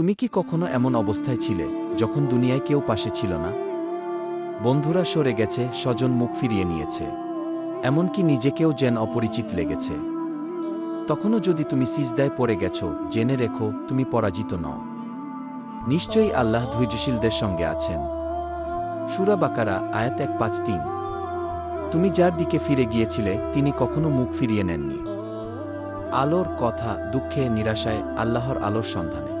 তুমি কি কখনো এমন অবস্থায় ছিলে, যখন দুনিয়ায় কেউ পাশে ছিল না? বন্ধুরা সরে গেছে, স্বজন মুখ ফিরিয়ে নিয়েছে। এমনকি নিজেকেও যেন অপরিচিত লেগেছে। তখনও যদি তুমি সিজদায় পড়ে গেছো, জেনে রেখো, তুমি পরাজিত নও। নিশ্চয়ই আল্লাহ ধৈর্যশীলদের সঙ্গে আছেন। সুরা বাকারা, আয়াত এক পাঁচ তিন। তুমি যার দিকে ফিরে গিয়েছিলে, তিনি কখনো মুখ ফিরিয়ে নেননি। আলোর কথা, দুঃখে, নিরাশায়, আল্লাহর আলোর সন্ধানে।